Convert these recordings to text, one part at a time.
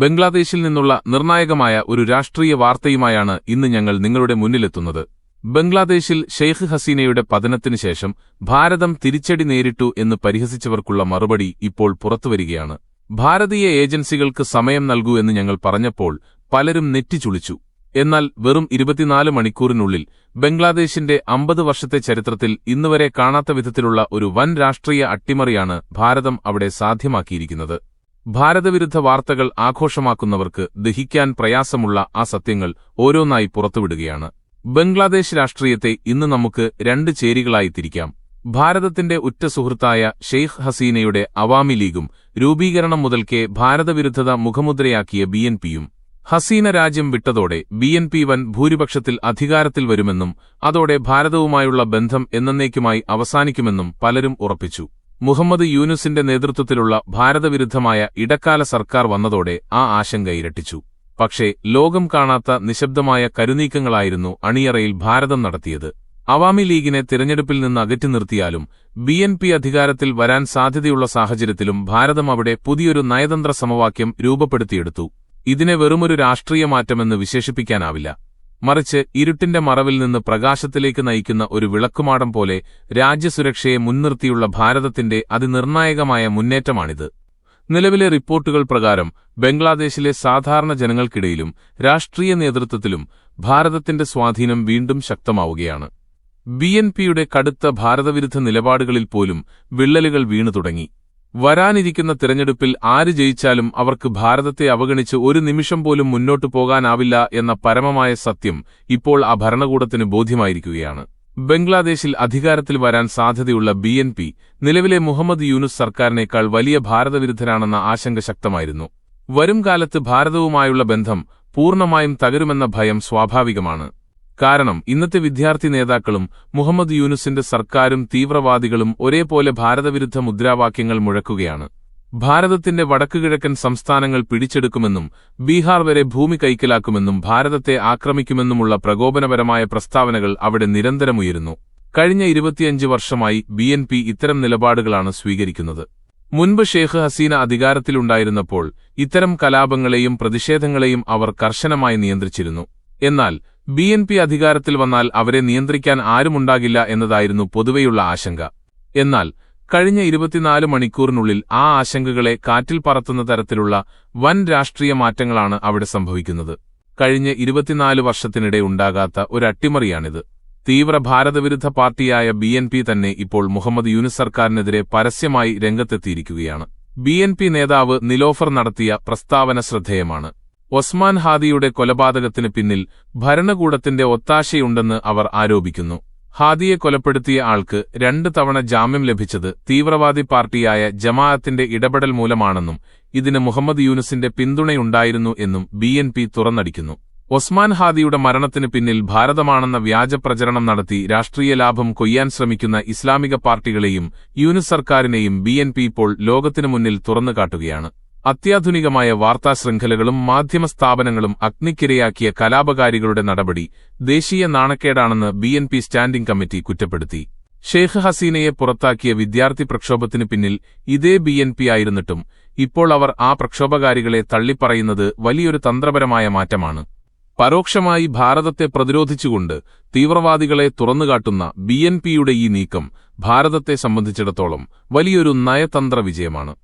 ബംഗ്ലാദേശിൽ നിന്നുള്ള നിർണായകമായ ഒരു രാഷ്ട്രീയ വാർത്തയുമായാണ് ഇന്ന് ഞങ്ങൾ നിങ്ങളുടെ മുന്നിലെത്തുന്നത്. ബംഗ്ലാദേശിൽ ഷെയ്ഖ് ഹസീനയുടെ പതനത്തിനു ശേഷം ഭാരതം തിരിച്ചടി നേരിട്ടു എന്ന് പരിഹസിച്ചവർക്കുള്ള മറുപടി ഇപ്പോൾ പുറത്തുവരികയാണ്. ഭാരതീയ ഏജൻസികൾക്ക് സമയം നൽകൂ എന്ന് ഞങ്ങൾ പറഞ്ഞപ്പോൾ പലരും നെറ്റിച്ചുളിച്ചു എന്നാൽ വെറും ഇരുപത്തിനാല് മണിക്കൂറിനുള്ളിൽ ബംഗ്ലാദേശിന്റെ അമ്പത് വർഷത്തെ ചരിത്രത്തിൽ ഇന്നുവരെ കാണാത്ത വിധത്തിലുള്ള ഒരു വൻ രാഷ്ട്രീയ അട്ടിമറിയാണ് ഭാരതം അവിടെ സാധ്യമാക്കിയിരിക്കുന്നത്. ഭാരതവിരുദ്ധ വാർത്തകൾ ആഘോഷമാക്കുന്നവർക്ക് ദഹിക്കാൻ പ്രയാസമുള്ള ആ സത്യങ്ങൾ ഓരോന്നായി പുറത്തുവിടുകയാണ്. ബംഗ്ലാദേശ് രാഷ്ട്രീയത്തെ ഇന്ന് നമുക്ക് രണ്ട് ചേരികളായി തിരിക്കാം. ഭാരതത്തിന്റെ ഉറ്റ സുഹൃത്തായ ഷെയ്ഖ് ഹസീനയുടെ അവാമി ലീഗും രൂപീകരണം മുതൽക്കേ ഭാരതവിരുദ്ധത മുഖമുദ്രയാക്കിയ ബി എൻ പിയും. ഹസീന രാജ്യം വിട്ടതോടെ ബി എൻ പി വൻ ഭൂരിപക്ഷത്തിൽ അധികാരത്തിൽ വരുമെന്നും അതോടെ ഭാരതവുമായുള്ള ബന്ധം എന്നേക്കുമായി അവസാനിക്കുമെന്നും പലരും ഉറപ്പിച്ചു. മുഹമ്മദ് യൂനുസിന്റെ നേതൃത്വത്തിലുള്ള ഭാരതവിരുദ്ധമായ ഇടക്കാല സർക്കാർ വന്നതോടെ ആ ആശങ്ക ഇരട്ടിച്ചു. പക്ഷേ ലോകം കാണാത്ത നിശബ്ദമായ കരുനീക്കങ്ങളായിരുന്നു അണിയറയിൽ ഭാരതം നടത്തിയത്. അവാമി ലീഗിനെ തിരഞ്ഞെടുപ്പിൽ നിന്ന് അകറ്റി നിർത്തിയാലും ബി എൻ പി അധികാരത്തിൽ വരാൻ സാധ്യതയുള്ള സാഹചര്യത്തിലും ഭാരതം അവിടെ പുതിയൊരു നയതന്ത്ര സമവാക്യം രൂപപ്പെടുത്തിയെടുത്തു. ഇതിനെ വെറുമൊരു രാഷ്ട്രീയ മാറ്റമെന്ന് വിശേഷിപ്പിക്കാനാവില്ല. മറിച്ച് ഇരുട്ടിന്റെ മറവിൽ നിന്ന് പ്രകാശത്തിലേക്ക് നയിക്കുന്ന ഒരു വിളക്കുമാടം പോലെ രാജ്യസുരക്ഷയെ മുൻനിർത്തിയുള്ള ഭാരതത്തിന്റെ അതിനിർണായകമായ മുന്നേറ്റമാണിത്. നിലവിലെ റിപ്പോർട്ടുകൾ പ്രകാരം ബംഗ്ലാദേശിലെ സാധാരണ ജനങ്ങൾക്കിടയിലും രാഷ്ട്രീയ നേതൃത്വത്തിലും ഭാരതത്തിന്റെ സ്വാധീനം വീണ്ടും ശക്തമാവുകയാണ്. ബി കടുത്ത ഭാരതവിരുദ്ധ നിലപാടുകളിൽ പോലും വിള്ളലുകൾ വീണു തുടങ്ങി. വരാനിരിക്കുന്ന തിരഞ്ഞെടുപ്പിൽ ആര് ജയിച്ചാലും അവർക്ക് ഭാരതത്തെ അവഗണിച്ച് ഒരു നിമിഷം പോലും മുന്നോട്ടു പോകാനാവില്ല എന്ന പരമമായ സത്യം ഇപ്പോൾ ആ ഭരണകൂടത്തിന് ബോധ്യമായിരിക്കുകയാണ്. ബംഗ്ലാദേശിൽ അധികാരത്തിൽ വരാൻ സാധ്യതയുള്ള ബി എൻ പി നിലവിലെ മുഹമ്മദ് യൂനുസ് സർക്കാരിനേക്കാൾ വലിയ ഭാരതവിരുദ്ധരാണെന്ന ആശങ്ക ശക്തമായിരുന്നു. വരും കാലത്ത് ഭാരതവുമായുള്ള ബന്ധം പൂർണമായും തകരുമെന്ന ഭയം സ്വാഭാവികമാണ്. കാരണം ഇന്നത്തെ വിദ്യാർത്ഥി നേതാക്കളും മുഹമ്മദ് യൂനുസിന്റെ സർക്കാരും തീവ്രവാദികളും ഒരേപോലെ ഭാരതവിരുദ്ധ മുദ്രാവാക്യങ്ങൾ മുഴക്കുകയാണ്. ഭാരതത്തിന്റെ വടക്കുകിഴക്കൻ സംസ്ഥാനങ്ങൾ പിടിച്ചെടുക്കുമെന്നും ബീഹാർ വരെ ഭൂമി കൈക്കലാക്കുമെന്നും ഭാരതത്തെ ആക്രമിക്കുമെന്നുമുള്ള പ്രകോപനപരമായ പ്രസ്താവനകൾ അവിടെ നിരന്തരമുയരുന്നു. കഴിഞ്ഞ ഇരുപത്തിയഞ്ച് വർഷമായി ബി എൻ പി ഇത്തരം നിലപാടുകളാണ് സ്വീകരിക്കുന്നത്. മുൻപ് ഷേഖ് ഹസീന അധികാരത്തിലുണ്ടായിരുന്നപ്പോൾ ഇത്തരം കലാപങ്ങളെയും പ്രതിഷേധങ്ങളെയും അവർ കർശനമായി നിയന്ത്രിച്ചിരുന്നു. എന്നാൽ ബി എൻ പി അധികാരത്തിൽ വന്നാൽ അവരെ നിയന്ത്രിക്കാൻ ആരുമുണ്ടാകില്ല എന്നതായിരുന്നു പൊതുവെയുള്ള ആശങ്ക. എന്നാൽ കഴിഞ്ഞ ഇരുപത്തിനാല് മണിക്കൂറിനുള്ളിൽ ആ ആശങ്കകളെ കാറ്റിൽ പറത്തുന്ന തരത്തിലുള്ള വൻ രാഷ്ട്രീയ മാറ്റങ്ങളാണ് അവിടെ സംഭവിക്കുന്നത്. കഴിഞ്ഞ ഇരുപത്തിനാല് വർഷത്തിനിടെ ഉണ്ടാകാത്ത ഒരു അട്ടിമറിയാണിത് തീവ്ര ഭാരതവിരുദ്ധ പാർട്ടിയായ ബി എൻ പി തന്നെ ഇപ്പോൾ മുഹമ്മദ് യൂനിസ് സർക്കാരിനെതിരെ പരസ്യമായി രംഗത്തെത്തിയിരിക്കുകയാണ്. ബി എൻ പി നേതാവ് നിലോഫർ നടത്തിയ പ്രസ്താവന ശ്രദ്ധേയമാണ്. ഒസ്മാൻ ഹാദിയുടെ കൊലപാതകത്തിന് പിന്നിൽ ഭരണകൂടത്തിന്റെ ഒത്താശയുണ്ടെന്ന് അവർ ആരോപിക്കുന്നു. ഹാദിയെ കൊലപ്പെടുത്തിയ ആൾക്ക് രണ്ട് തവണ ജാമ്യം ലഭിച്ചത് തീവ്രവാദി പാർട്ടിയായ ജമാഅത്തിന്റെ ഇടപെടൽ മൂലമാണെന്നും ഇതിന് മുഹമ്മദ് യൂനുസിന്റെ പിന്തുണയുണ്ടായിരുന്നു എന്നും ബി എൻ പി തുറന്നടിക്കുന്നു. ഒസ്മാൻ ഹാദിയുടെ മരണത്തിന് പിന്നിൽ ഭാരതമാണെന്ന വ്യാജപ്രചരണം നടത്തി രാഷ്ട്രീയ ലാഭം കൊയ്യാൻ ശ്രമിക്കുന്ന ഇസ്ലാമിക പാർട്ടികളെയും യൂനുസ് സർക്കാരിനെയും ബി ഇപ്പോൾ ലോകത്തിനു മുന്നിൽ തുറന്നുകാട്ടുകയാണ്. അത്യാധുനികമായ വാർത്താ ശൃംഖലകളും മാധ്യമ സ്ഥാപനങ്ങളും അഗ്നിക്കിരയാക്കിയ കലാപകാരികളുടെ നടപടി ദേശീയ നാണക്കേടാണെന്ന് B N P standing committee കുറ്റപ്പെടുത്തി. ഷെയ്ഖ് ഹസീനയെ പുറത്താക്കിയ വിദ്യാർത്ഥി പ്രക്ഷോഭത്തിന് പിന്നിൽ ഇതേ ബി എൻ പി ആയിരുന്നിട്ടും ഇപ്പോൾ അവർ ആ പ്രക്ഷോഭകാരികളെ തള്ളിപ്പറയുന്നത് വലിയൊരു തന്ത്രപരമായ മാറ്റമാണ്. പരോക്ഷമായി ഭാരതത്തെ പ്രതിരോധിച്ചുകൊണ്ട് തീവ്രവാദികളെ തുറന്നുകാട്ടുന്ന ബി എൻ പിയുടെ ഈ നീക്കം ഭാരതത്തെ സംബന്ധിച്ചിടത്തോളം വലിയൊരു നയതന്ത്ര വിജയമാണ്.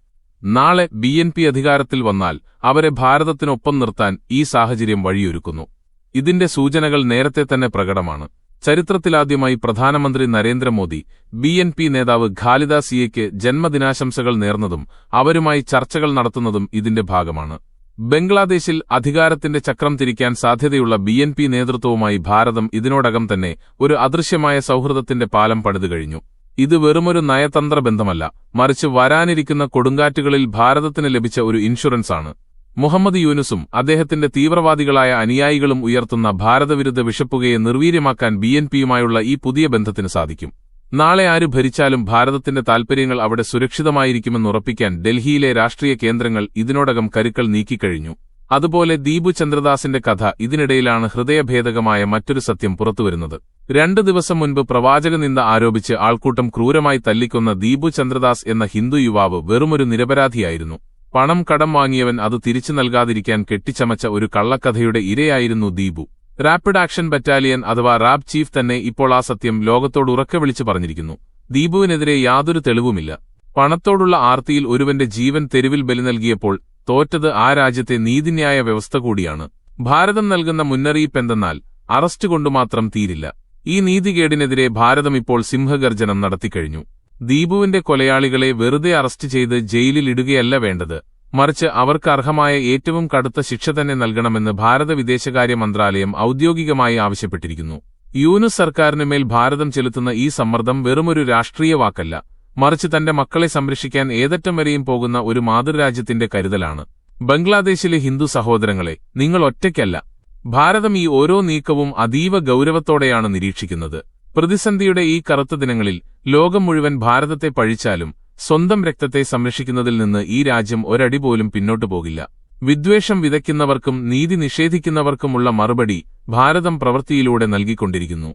നാളെ ബി എൻ പി അധികാരത്തിൽ വന്നാൽ അവരെ ഭാരതത്തിനൊപ്പം നിർത്താൻ ഈ സാഹചര്യം വഴിയൊരുക്കുന്നു. ഇതിന്റെ സൂചനകൾ നേരത്തെ തന്നെ പ്രകടമാണ്. ചരിത്രത്തിലാദ്യമായി പ്രധാനമന്ത്രി നരേന്ദ്രമോദി ബി എൻ പി നേതാവ് ഖാലിദ സിയയ്ക്ക് ജന്മദിനാശംസകൾ നേർന്നതും അവരുമായി ചർച്ചകൾ നടത്തുന്നതും ഇതിന്റെ ഭാഗമാണ്. ബംഗ്ലാദേശിൽ അധികാരത്തിന്റെ ചക്രം തിരിക്കാൻ സാധ്യതയുള്ള ബി എൻ പി നേതൃത്വവുമായി ഭാരതം ഇതിനോടകം തന്നെ ഒരു അദൃശ്യമായ സൗഹൃദത്തിന്റെ പാലം പണിതുകഴിഞ്ഞു. ഇത് വെറുമൊരു നയതന്ത്ര ബന്ധമല്ല മറിച്ച് വരാനിരിക്കുന്ന കൊടുങ്കാറ്റുകളിൽ ഭാരതത്തിന് ലഭിച്ച ഒരു ഇൻഷുറൻസാണ്. മുഹമ്മദ് യൂനുസും അദ്ദേഹത്തിന്റെ തീവ്രവാദികളായ അനുയായികളും ഉയർത്തുന്ന ഭാരതവിരുദ്ധ വിഷപ്പുകയെ നിർവീര്യമാക്കാൻ ബി എൻ പിയുമായുള്ള ഈ പുതിയ ബന്ധത്തിന് സാധിക്കും. നാളെ ആര് ഭരിച്ചാലും ഭാരതത്തിന്റെ താൽപര്യങ്ങൾ അവിടെ സുരക്ഷിതമായിരിക്കുമെന്നുറപ്പിക്കാൻ ഡൽഹിയിലെ രാഷ്ട്രീയ കേന്ദ്രങ്ങൾ ഇതിനോടകം കരുക്കൾ നീക്കിക്കഴിഞ്ഞു. അതുപോലെ ദീപു ചന്ദ്രദാസിന്റെ കഥ ഇതിനിടയിലാണ് ഹൃദയഭേദകമായ മറ്റൊരു സത്യം പുറത്തുവരുന്നത്. രണ്ടു ദിവസം മുൻപ് പ്രവാചക നിന്ദ ആരോപിച്ച് ആൾക്കൂട്ടം ക്രൂരമായി തല്ലിക്കൊന്ന ദീപു ചന്ദ്രദാസ് എന്ന ഹിന്ദു യുവാവ് വെറുമൊരു നിരപരാധിയായിരുന്നു. പണം കടം വാങ്ങിയവൻ അത് തിരിച്ചു നൽകാതിരിക്കാൻ കെട്ടിച്ചമച്ച ഒരു കള്ളക്കഥയുടെ ഇരയായിരുന്നു ദീപു. റാപ്പിഡ് ആക്ഷൻ ബറ്റാലിയൻ അഥവാ റാബ് ചീഫ് തന്നെ ഇപ്പോൾ ആ സത്യം ലോകത്തോട് ഉറക്കെ വിളിച്ചു പറഞ്ഞിരിക്കുന്നു. ദീപുവിനെതിരെ യാതൊരു തെളിവുമില്ല. പണത്തോടുള്ള ആർത്തിയിൽ ഒരുവന്റെ ജീവൻ തെരുവിൽ ബലി നൽകിയപ്പോൾ തോറ്റത് ആ രാജ്യത്തെ നീതിന്യായ വ്യവസ്ഥ കൂടിയാണ്. ഭാരതം നൽകുന്ന മുന്നറിയിപ്പ് എന്തെന്നാൽ അറസ്റ്റ് കൊണ്ടുമാത്രം തീരില്ല. ഈ നീതികേടിനെതിരെ ഭാരതം ഇപ്പോൾ സിംഹഗർജനം നടത്തിക്കഴിഞ്ഞു. ദീപുവിന്റെ കൊലയാളികളെ വെറുതെ അറസ്റ്റ് ചെയ്ത് ജയിലിൽ ഇടുകയല്ല വേണ്ടത്. മറിച്ച് അവർക്ക് അർഹമായ ഏറ്റവും കടുത്ത ശിക്ഷ തന്നെ നൽകണമെന്ന് ഭാരത വിദേശകാര്യ മന്ത്രാലയം ഔദ്യോഗികമായി ആവശ്യപ്പെട്ടിരിക്കുന്നു. യൂനസ് സർക്കാരിനുമേൽ ഭാരതം ചെലുത്തുന്ന ഈ സമ്മർദ്ദം വെറുമൊരു രാഷ്ട്രീയ വാക്കല്ല. മറിച്ച് തന്റെ മക്കളെ സംരക്ഷിക്കാൻ ഏതറ്റം വരെയും പോകുന്ന ഒരു മാതൃരാജ്യത്തിന്റെ കരുതലാണ്. ബംഗ്ലാദേശിലെ ഹിന്ദു സഹോദരങ്ങളെ നിങ്ങൾ ഒറ്റയ്ക്കല്ല. ഭാരതം ഈ ഓരോ നീക്കവും അതീവ ഗൌരവത്തോടെയാണ് നിരീക്ഷിക്കുന്നത്. പ്രതിസന്ധിയുടെ ഈ കറുത്ത ദിനങ്ങളിൽ ലോകം മുഴുവൻ ഭാരതത്തെ പഴിച്ചാലും സ്വന്തം രക്തത്തെ സംരക്ഷിക്കുന്നതിൽ നിന്ന് ഈ രാജ്യം ഒരടി പോലും പിന്നോട്ടു പോകില്ല. വിദ്വേഷം വിതയ്ക്കുന്നവർക്കും നീതി നിഷേധിക്കുന്നവർക്കുമുള്ള മറുപടി ഭാരതം പ്രവൃത്തിയിലൂടെ നൽകിക്കൊണ്ടിരിക്കുന്നു.